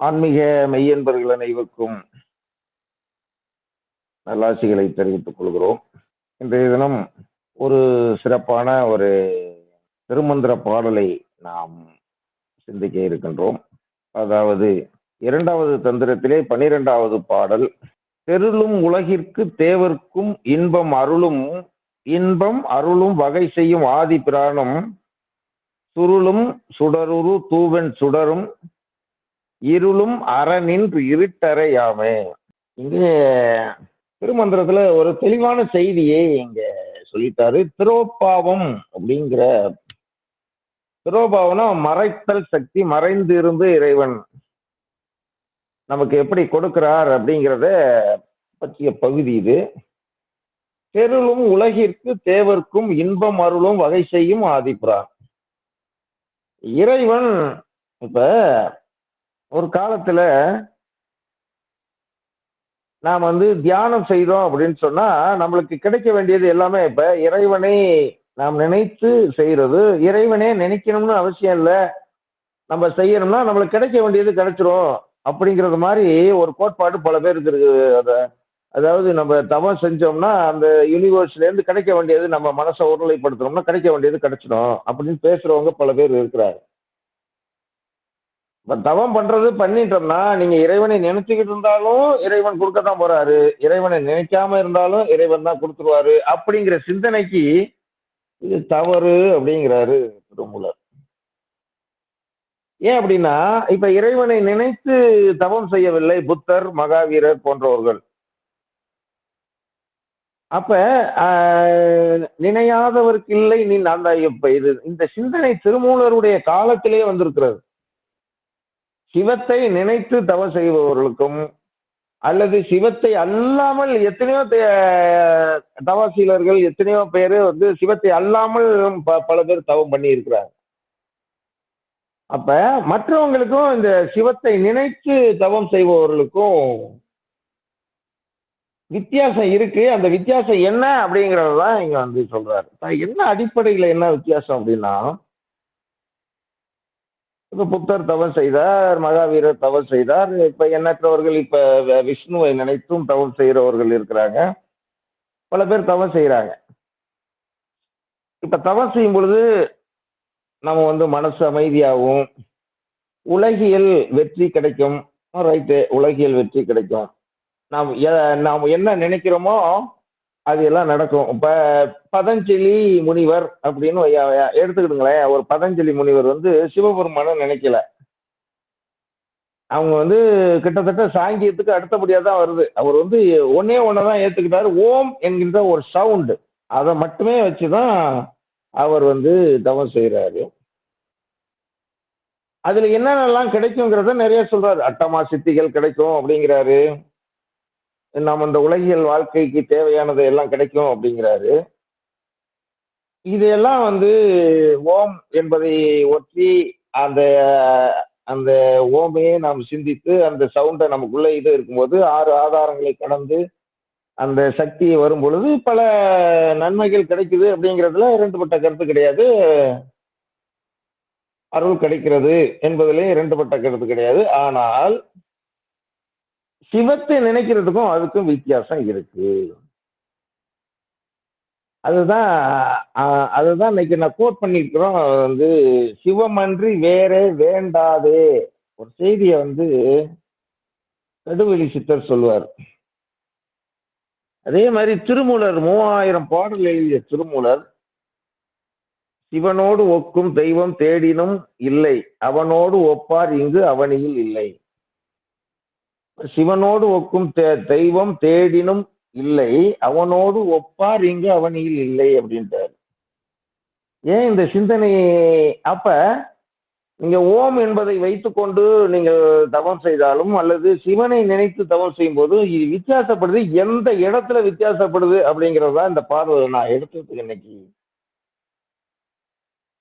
ஆன்மீக மெய்யன்பர்கள் அனைவருக்கும் நல்லாசிகளை தெரிவித்துக் கொள்கிறோம். இன்றைய தினம் ஒரு சிறப்பான ஒரு திருமந்திர பாடலை நாம் சிந்திக்க இருக்கின்றோம். அதாவது இரண்டாவது தந்திரத்திலே பனிரெண்டாவது பாடல் தெருளும் உலகிற்கு தேவர்க்கும் இன்பம் அருளும் இன்பம் அருளும் வகை செய்யும் ஆதி பிராணம் சுருளும் சுடருரு தூவன் சுடரும் இருளும் அறநின்று இருட்டறையாமே இங்கே திருமந்திரத்துல ஒரு தெளிவான செய்தியை இங்க சொல்லிட்டாரு. திரோபாவம் அப்படிங்கிற திரோபாவம்னா மறைத்தல் சக்தி மறைந்து இருந்து இறைவன் நமக்கு எப்படி கொடுக்கிறார் அப்படிங்கிறத பற்றிய பகுதி இது. தெருளும் உலகிற்கு தேவர்க்கும் இன்பம் அருளும் வகை செய்யும் ஆதிப்புறான் இறைவன் இப்ப ஒரு காலத்துல நாம் வந்து தியானம் செய்தோம் அப்படின்னு சொன்னா நம்மளுக்கு கிடைக்க வேண்டியது எல்லாமே இப்ப இறைவனை நாம் நினைத்து செய்யறது இறைவனே நினைக்கணும்னு அவசியம் இல்லை. நம்ம செய்யணும்னா நம்மளுக்கு கிடைக்க வேண்டியது கிடைச்சிரும் அப்படிங்கிறது மாதிரி ஒரு கோட்பாடு பல பேருக்கு இருக்கு அதை அதாவது நம்ம தவம் செஞ்சோம்னா அந்த யூனிவர்ஸ்லேருந்து கிடைக்க வேண்டியது நம்ம மனசை ஒருநிலைப்படுத்துறோம்னா கிடைக்க வேண்டியது கிடைச்சிடும் அப்படின்னு பேசுறவங்க பல பேர் இருக்கிறாங்க. தவம் பண்றது பண்ணிட்டோம்னா நீங்க இறைவனை நினைச்சுக்கிட்டு இருந்தாலும் இறைவன் கொடுக்க தான் போறாரு. இறைவனை நினைக்காம இருந்தாலும் இறைவன் தான் கொடுத்துருவாரு. அப்படிங்கிற சிந்தனைக்கு இது தவறு அப்படிங்கிறாரு திருமூலர். ஏன் அப்படின்னா இப்ப இறைவனை நினைத்து தவம் செய்யவில்லை புத்தர் மகாவீரர் போன்றவர்கள். அப்ப நினையாதவருக்கு இல்லை நீ அந்த இப்ப இது இந்த சிந்தனை திருமூலருடைய காலத்திலேயே வந்திருக்கிறது. சிவத்தை நினைத்து தவம் செய்பவர்களுக்கும் அல்லது சிவத்தை அல்லாமல் எத்தனையோ தவசீலர்கள் எத்தனையோ பேர் வந்து சிவத்தை அல்லாமல் பல பேர் தவம் பண்ணி இருக்கிறாங்க அப்ப மற்றவங்களுக்கும் இந்த சிவத்தை நினைத்து தவம் செய்பவர்களுக்கும் வித்தியாசம் இருக்கு. அந்த வித்தியாசம் என்ன அப்படிங்கறதான் இங்க வந்து சொல்றாரு. என்ன அடிப்படையில என்ன வித்தியாசம் அப்படின்னா இப்ப புத்தர் தவம் செய்தார் மகாவீரர் தவம் செய்தார். இப்ப எண்ணற்றவர்கள் இப்ப விஷ்ணுவை நினைத்தும் தவம் செய்கிறவர்கள் இருக்கிறாங்க. பல பேர் தவம் செய்கிறாங்க. இப்ப தவம் செய்யும் பொழுது நம்ம வந்து மனசு அமைதியாகவும் உலகியல் வெற்றி கிடைக்கும். ரைட்டு உலகியல் வெற்றி கிடைக்கும். நாம் நாம் என்ன நினைக்கிறோமோ அது எல்லாம் நடக்கும். இப்போ பதஞ்சலி முனிவர் அப்படின்னு எடுத்துக்கிடுங்களேன். ஒரு பதஞ்சலி முனிவர் வந்து சிவபெருமான நினைக்கல. அவங்க வந்து கிட்டத்தட்ட சாங்கியத்துக்கு அடுத்தபடியாக தான் வருது. அவர் வந்து ஒன்னே ஒன்று தான் ஏற்றுக்கிட்டாரு ஓம் என்கின்ற ஒரு சவுண்டு. அதை மட்டுமே வச்சு தான் அவர் வந்து தவம் செய்கிறாரு அதில் என்னென்னலாம் கிடைக்குங்கிறத நிறைய சொல்கிறார் அட்டமா சித்திகள் கிடைக்கும் அப்படிங்கிறாரு. நாம் அந்த உலகியல் வாழ்க்கைக்கு தேவையானது எல்லாம் கிடைக்கும் அப்படிங்கிறாரு. இதையெல்லாம் வந்து ஓம் என்பதை ஒற்றி அந்த அந்த ஓமையை நாம் சிந்தித்து அந்த சவுண்டை நமக்குள்ள இது இருக்கும்போது ஆறு ஆதாரங்களை கடந்து அந்த சக்தி வரும் பொழுது பல நன்மைகள் கிடைக்குது அப்படிங்கிறதுல இரண்டுபட்ட கருத்து கிடையாது. அருள் கிடைக்கிறது என்பதிலே இரண்டுபட்ட கருத்து கிடையாது. ஆனால் சிவத்தை நினைக்கிறதுக்கும் அதுக்கும் வித்தியாசம் இருக்கு. அதுதான் அதுதான் இன்னைக்கு நான் கோட் பண்ணிருக்கிறோம் வந்து சிவமன்றி வேறே வேண்டாதே. ஒரு செய்தியை வந்து கடுவெளி சித்தர் சொல்லுவார். அதே மாதிரி திருமூலர் மூவாயிரம் பாடல் எழுதிய திருமூலர் சிவனோடு ஒக்கும் தெய்வம் தேடினும் இல்லை. அவனோடு ஒப்பார் இங்கு அவனியில் இல்லை. சிவனோடு ஒக்கும் தெய்வம் தேடினும் இல்லை அவனோடு ஒப்பார் இங்கு அவனியில் இல்லை அப்படின்றார். ஏன் இந்த சிந்தனை? அப்ப நீங்க ஓம் என்பதை வைத்துக்கொண்டு நீங்கள் தவம் செய்தாலும் அல்லது சிவனை நினைத்து தவம் செய்யும் போது இது வித்தியாசப்படுது எந்த இடத்துல வித்தியாசப்படுது அப்படிங்கிறதா இந்த பார்வை நான் எடுத்ததுக்கு இன்னைக்கு.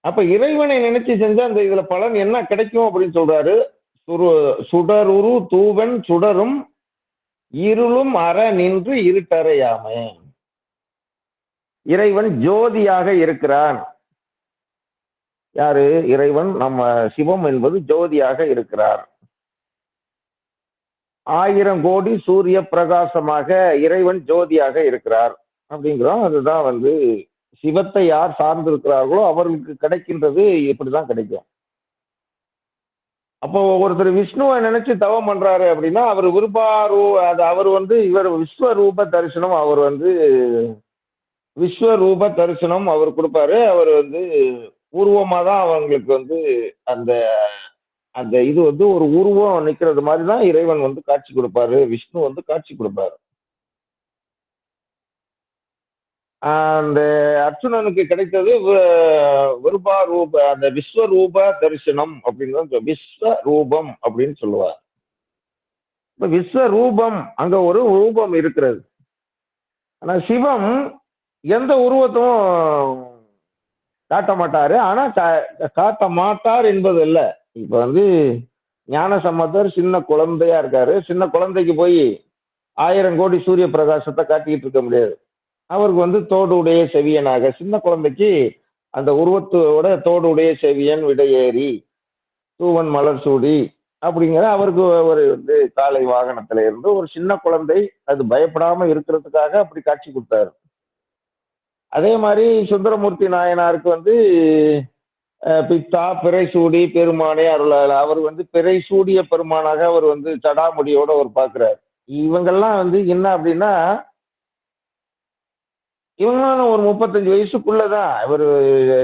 அப்ப இறைவனை நினைச்சு செஞ்சா அந்த இதுல பலன் என்ன கிடைக்கும் அப்படின்னு சொல்றாரு. சுடருரு தூவன் சுடரும் இருளும் அற நின்று இருட்டறையாமே. இறைவன் ஜோதியாக இருக்கிறான். யாரு? இறைவன் நம்ம சிவம் என்பது ஜோதியாக இருக்கிறார். ஆயிரம் கோடி சூரிய பிரகாசமாக இறைவன் ஜோதியாக இருக்கிறார். அப்படிங்கிறோம். அதுதான் வந்து சிவத்தை யார் சார்ந்திருக்கிறார்களோ அவர்களுக்கு கிடைக்கின்றது இப்படிதான் கிடைக்கும். அப்போ ஒருத்தர் விஷ்ணுவை நினைச்சு தவம் பண்றாரு அப்படின்னா அவர் விருபாரூ அது அவர் வந்து இவர் விஸ்வரூப தரிசனம் அவர் வந்து விஸ்வரூப தரிசனம் அவர் கொடுப்பாரு. அவர் வந்து உருவமா தான் அவங்களுக்கு வந்து அந்த அந்த இது வந்து ஒரு உருவம் நிற்கிறது மாதிரி தான் இறைவன் வந்து காட்சி கொடுப்பாரு விஷ்ணு வந்து காட்சி கொடுப்பாரு. அந்த அர்ச்சுனனுக்கு கிடைத்தது விருபா விருபாரூப அந்த விஸ்வரூப தரிசனம் அப்படின்னு தான் சொல்~ விஸ்வரூபம் அப்படின்னு சொல்லுவார் இப்ப விஸ்வரூபம் அங்க ஒரு ரூபம் இருக்கிறது. ஆனா சிவம் எந்த உருவத்தும் காட்ட மாட்டாரு. ஆனா கா- காட்ட மாட்டார் என்பது இல்ல இப்ப வந்து ஞான சம்பந்தர் சின்ன குழந்தையா இருக்காரு. சின்ன குழந்தைக்கு போய் ஆயிரம் கோடி சூரிய பிரகாசத்தை காட்டிக்கிட்டு இருக்க முடியாது. அவருக்கு வந்து தோடு உடைய செவியனாக சின்ன குழந்தைக்கு அந்த உருவத்தோட தோடு உடைய செவியன் விடையேறி தூவன் மலர் சூடி அப்படிங்கிற அவருக்கு ஒரு வந்து காலை வாகனத்துல இருந்து ஒரு சின்ன குழந்தை அது பயப்படாம இருக்கிறதுக்காக அப்படி காட்சி கொடுத்தாரு. அதே மாதிரி சுந்தரமூர்த்தி நாயனாருக்கு வந்து பித்தா பிறை சூடி பெருமானே அருளாள அவர் வந்து பிறை சூடிய பெருமானாக அவர் வந்து சடாமுடியோட அவர் பார்க்கிறார் இவங்கெல்லாம் வந்து என்ன அப்படின்னா இவங்களும் ஒரு முப்பத்தஞ்சு வயசுக்குள்ளதான் இவர்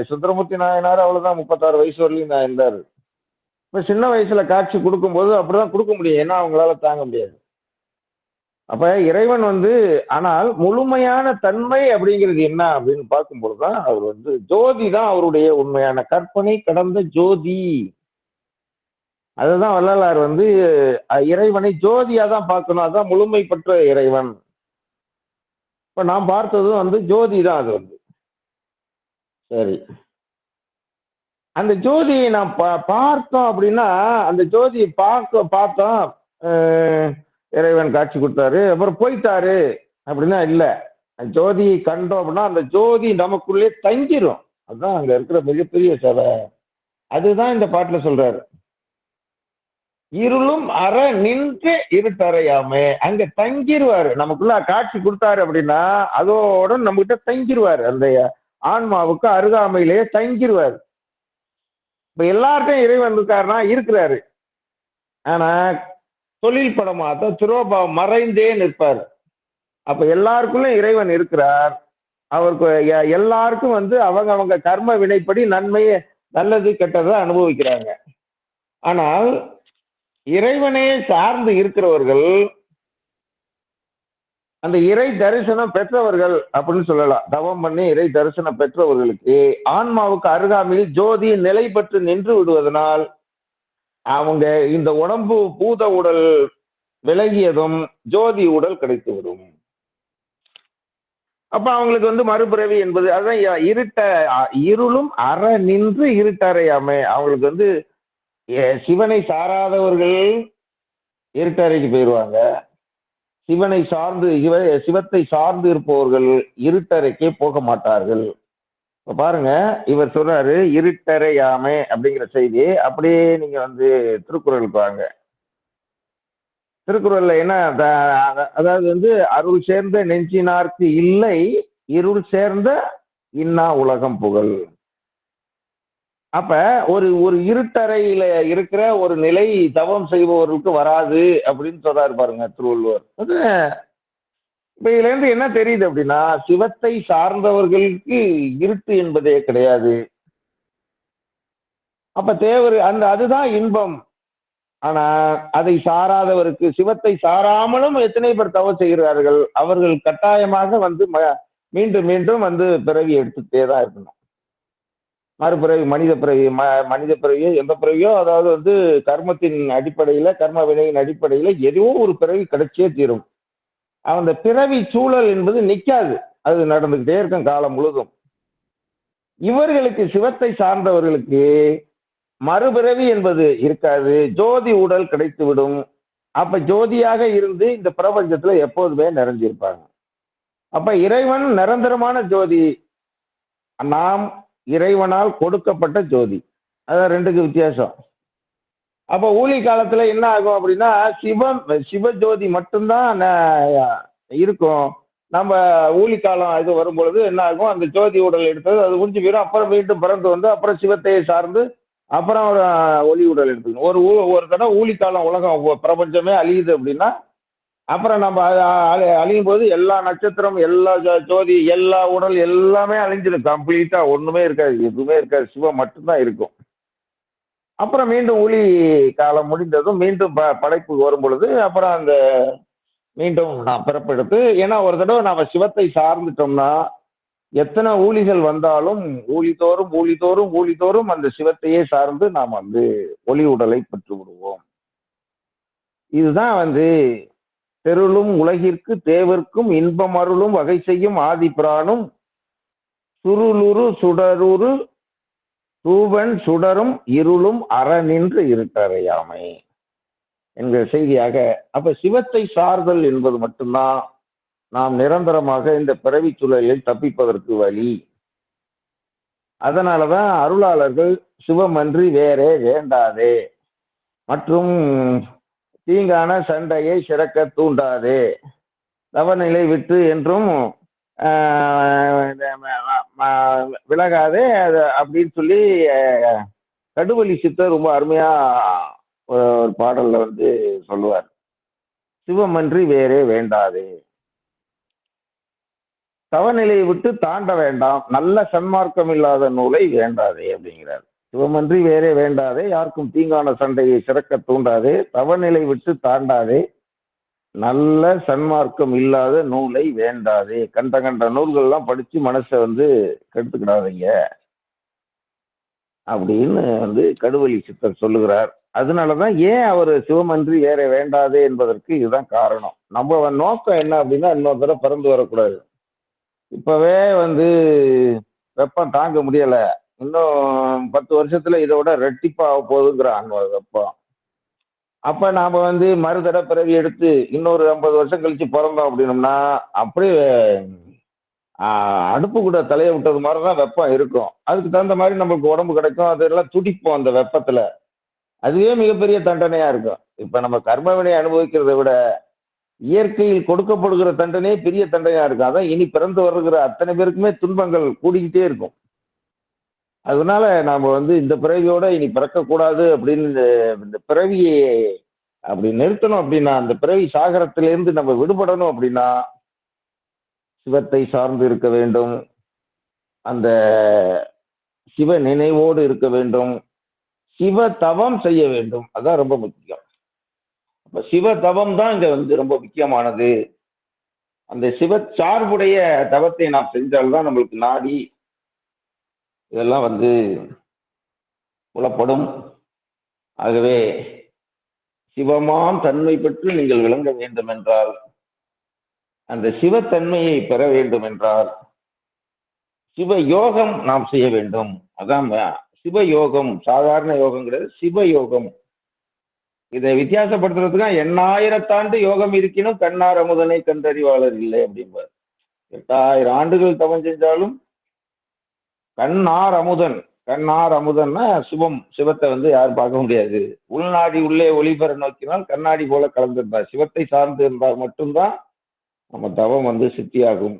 சுந்தரமூர்த்தி நாயனார் அவ்வளவுதான். முப்பத்தாறு வயசு வரலையும் நான் இருந்தார். இப்ப சின்ன வயசுல காட்சி கொடுக்கும்போது அப்படிதான் கொடுக்க முடியும். ஏன்னா அவங்களால தாங்க முடியாது. அப்ப இறைவன் வந்து ஆனால் முழுமையான தன்மை அப்படிங்கிறது என்ன அப்படின்னு பார்க்கும்போது தான் அவர் வந்து ஜோதி தான் அவருடைய உண்மையான கற்பனை கடந்த ஜோதி. அதுதான் வள்ளலார் வந்து இறைவனை ஜோதியா தான் பார்க்கணும். அதான் முழுமை பெற்ற இறைவன். இப்ப நான் பார்த்ததும் வந்து ஜோதி தான் அது வந்து. சரி. அந்த ஜோதியை நான் பா- பார்த்தோம் அப்படின்னா அந்த ஜோதியை பார்க்க பார்த்தோம் இறைவன் காட்சி கொடுத்தாரு அப்புறம் போயிட்டாரு அப்படின்னா இல்ல. ஜோதியை கண்டோம் அப்படின்னா அந்த ஜோதி நமக்குள்ளே தங்கிரும். அதுதான் அங்க இருக்கிற மிகப்பெரிய சதை அதுதான் இந்த பாட்டுல சொல்றாரு. இருளும் அற நின்று இருட்டறையாமே. அங்க தங்கிடுவாரு நமக்குள்ள காட்சி கொடுத்தாரு அப்படின்னா அதோட நம்ம கிட்ட தங்கிருவாரு. அந்த ஆன்மாவுக்கு அருகாமையிலேயே தங்கிடுவாரு இப்ப எல்லார்ட்டையும் இறைவன் இருக்காருன்னா இருக்கிறாரு. ஆனா தொழில் படமாத்த துரோபா மறைந்தே நிற்பார். அப்ப எல்லாருக்குள்ளும் இறைவன் இருக்கிறார். அவருக்கு எ- எல்லாருக்கும் வந்து அவங்க அவங்க கர்ம வினைப்படி நன்மையை நல்லது கெட்டதை அனுபவிக்கிறாங்க. ஆனால் இறைவனே சார்ந்து இருக்கிறவர்கள் அந்த இறை தரிசனம் பெற்றவர்கள் அப்படின்னு சொல்லலாம். தவம் பண்ணி இறை தரிசனம் பெற்றவர்களுக்கு ஆன்மாவுக்கு அருகாமையில் ஜோதி நிலை பெற்று நின்று விடுவதனால் அவங்க இந்த உடம்பு பூத உடல் விலகியதும் ஜோதி உடல் கிடைத்துவிடும். அப்ப அவங்களுக்கு வந்து மறுபிறவி என்பது அதான் இருட்ட இருளும் அற நின்று இருட்டறையாமை அவங்களுக்கு வந்து சிவனை சாராதவர்கள் இருட்டறைக்கு போயிடுவாங்க. சிவனை சார்ந்து சிவ சிவத்தை சார்ந்து இருப்பவர்கள் இருட்டறைக்கே போக மாட்டார்கள். இப்போ பாருங்க இவர் சொல்றாரு இருட்டறையாமை அப்படிங்கிற செய்தி அப்படியே நீங்க வந்து திருக்குறளுக்கு வாங்க. திருக்குறள்ல என்ன அதாவது வந்து அருள் சேர்ந்த நெஞ்சினார்க்கு இல்லை இருள் சேர்ந்த இன்னா உலகம் புகழ். அப்ப ஒரு ஒரு இருட்டறையில இருக்கிற ஒரு நிலை தவம் செய்பவர்களுக்கு வராது அப்படின்னு சொல்றாரு பாருங்க திருவள்ளுவர். அது இப்ப இதுல இருந்து என்ன தெரியுது அப்படின்னா சிவத்தை சார்ந்தவர்களுக்கு இருட்டு என்பதே கிடையாது. அப்ப தேவர் அந்த அதுதான் இன்பம். ஆனா அதை சாராதவருக்கு சிவத்தை சாராமலும் எத்தனை பேர் தவம் செய்கிறார்கள் அவர்கள் கட்டாயமாக வந்து ம- மீண்டும் மீண்டும் வந்து பிறவி எடுத்துட்டே தான் இருக்கணும். மறுபிறவி மனித பிறவி ம மனித பிறவியோ எந்த பிறவியோ அதாவது வந்து கர்மத்தின் அடிப்படையில கர்ம வினையின் அடிப்படையில எதுவோ ஒரு பிறவி கிடைச்சே தீரும். அந்த பிறவி சூழல் என்பது நிற்காது அது நடந்துகிட்டே இருக்கும் காலம் முழுதும். இவர்களுக்கு சிவத்தை சார்ந்தவர்களுக்கு மறுபிறவி என்பது இருக்காது. ஜோதி உடல் கிடைத்துவிடும். அப்ப ஜோதியாக இருந்து இந்த பிரபஞ்சத்துல எப்போதுமே நிறைஞ்சிருப்பாங்க. அப்ப இறைவன் நிரந்தரமான ஜோதி. நாம் இறைவனால் கொடுக்கப்பட்ட ஜோதி. அதான் ரெண்டுக்கு வித்தியாசம். அப்போ ஊழி காலத்துல என்ன ஆகும் அப்படின்னா சிவம் சிவஜோதி மட்டும்தான் இருக்கும். நம்ம ஊழி காலம் இது வரும்பொழுது என்ன ஆகும்? அந்த ஜோதி உடல் எடுத்தது அது முடிஞ்சு போயிடும். அப்புறம் மீண்டும் பிறந்து வந்து அப்புறம் சிவத்தை சார்ந்து அப்புறம் ஒரு ஒளி உடல் எடுத்துக்கணும். ஒரு ஊ- ஒரு தடவை ஊழி காலம் உலகம் பிரபஞ்சமே அழியுது அப்படின்னா அப்புறம் நம்ம அழி அழியும் போது எல்லா நட்சத்திரம் எல்லா ஜோ- ஜோதி எல்லா உடல் எல்லாமே அழிஞ்சிடும். கம்ப்ளீட்டா ஒண்ணுமே இருக்காது. எதுவுமே இருக்காது. சிவம் மட்டும்தான் இருக்கும். அப்புறம் மீண்டும் ஒளி காலம் முடிந்ததும் மீண்டும் ப படைப்பு வரும் பொழுது அப்புறம் அந்த மீண்டும் நான் பிறப்பெடுத்து ஏன்னா ஒரு தடவை நாம சிவத்தை சார்ந்துட்டோம்னா எத்தனை ஊழிகள் வந்தாலும் ஊழிதோறும் ஊழிதோறும் ஊழித்தோறும் அந்த சிவத்தையே சார்ந்து நாம் வந்து ஒளி உடலை பெற்று விடுவோம் இதுதான் வந்து பெருளும் உலகிற்கு தேவர்க்கும் இன்பம் அருளும் வகை செய்யும் ஆதி பிரானும் சுருளுரு சுடருரு தூவன் சுடரும் இருளும் அற நின்று இருட்டறையாமை என்கிற செய்தியாக அப்ப சிவத்தை சார்தல் என்பது மட்டும்தான் நாம் நிரந்தரமாக இந்த பிறவி சூழலில் தப்பிப்பதற்கு வழி. அதனாலதான் அருளாளர்கள் சிவமன்றி வேறே வேண்டாதே. மற்றும் தீங்கான சண்டையை சிறக்க தூண்டாதே. தவநிலை விட்டு என்றும் விலகாதே அது அப்படின்னு சொல்லி கடுவலி சித்தர் ரொம்ப அருமையா ஒரு ஒரு பாடல்ல வந்து சொல்லுவார். சிவமன்றி வேறே வேண்டாதே. தவநிலையை விட்டு தாண்ட வேண்டாம். நல்ல சன்மார்க்கம் இல்லாத நூலை வேண்டாதே அப்படிங்கிறார். சிவமன்றி வேறே வேண்டாதே யாருக்கும் தீங்கான சண்டையை சிறக்க தூண்டாதே தவநிலை விட்டு தாண்டாதே நல்ல சன்மார்க்கம் இல்லாத நூலை வேண்டாதே. கண்ட கண்ட நூல்கள்லாம் படித்து மனசை வந்து கெடுத்துக்கிடாதீங்க. அப்படின்னு வந்து கடுவலி சித்தர் சொல்லுகிறார். அதனால தான் ஏன் அவர் சிவமன்றி வேற வேண்டாதே என்பதற்கு இதுதான் காரணம். நம்ம நோக்கம் என்ன அப்படின்னா இன்னொரு தடவை பிறந்து வரக்கூடாது. இப்போவே வந்து வெப்பம் தாங்க முடியலை. இன்னும் பத்து வருஷத்துல இதோட ரெட்டிப்பாக போகுதுங்கிற வெப்பம் அப்ப. நாம வந்து மறுதட பிறவி எடுத்து இன்னொரு ஐம்பது வருஷம் கழிச்சு பிறந்தோம் அப்படின்னம்னா அப்படியே அடுப்பு கூட தலையை விட்டது மாதிரி தான் வெப்பம் இருக்கும். அதுக்கு தகுந்த மாதிரி நம்மளுக்கு உடம்பு கிடைக்கும். அதெல்லாம் துடிப்போம் அந்த வெப்பத்துல. அதுவே மிகப்பெரிய தண்டனையா இருக்கும். இப்ப நம்ம கர்மவினை அனுபவிக்கிறத விட இயற்கையில் கொடுக்கப்படுகிற தண்டனையே பெரிய தண்டனையா இருக்கும். அதான் இனி பிறந்து வருகிற அத்தனை பேருக்குமே துன்பங்கள் கூடிக்கிட்டே இருக்கும். அதனால நாம வந்து இந்த பிறவியோட இனி பிறக்கக்கூடாது அப்படின்னு இந்த- இந்த பிறவியை அப்படி நிறுத்தணும் அப்படின்னா அந்த பிறவி சாகரத்திலேருந்து நம்ம விடுபடணும் அப்படின்னா சிவத்தை சார்ந்து இருக்க வேண்டும். அந்த சிவ நினைவோடு இருக்க வேண்டும். சிவ தவம் செய்ய வேண்டும். அதான் ரொம்ப முக்கியம். அப்ப சிவ தவம் தான் இங்க வந்து ரொம்ப முக்கியமானது. அந்த சிவ சார்புடைய தவத்தை நாம் செஞ்சால்தான் நம்மளுக்கு நாடி இதெல்லாம் வந்து புலப்படும். ஆகவே சிவமாம் தன்மை பெற்று நீங்கள் விளங்க வேண்டும் என்றால் அந்த சிவத்தன்மையை பெற வேண்டும் என்றால் சிவ யோகம் நாம் செய்ய வேண்டும். அதான் சிவ யோகம் சாதாரண யோகம் கிடையாது சிவ யோகம். இதை வித்தியாசப்படுத்துறதுக்கு எண்ணாயிரத்தாண்டு யோகம் இருக்கினும் கண்ணார் அமுதனை கண்டறிவாளர் இல்லை அப்படிம்பார். எட்டாயிரம் ஆண்டுகள் தவம் செஞ்சாலும் கண்ணார் அமுதன். கண்ணார் அமுதன்னா சிவம் சிவத்தை வந்து யாரும் பார்க்க முடியாது. உள்நாடி உள்ளே ஒளிபெற நோக்கினால் கண்ணாடி போல கலந்திருந்தார் சிவத்தை சார்ந்து இருந்தால் மட்டும்தான் நம்ம தவம் வந்து சித்தியாகும்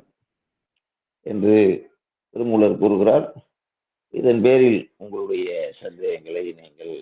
என்று திருமூலர் கூறுகிறார். இதன் பேரில் உங்களுடைய சந்தேகங்களை நீங்கள்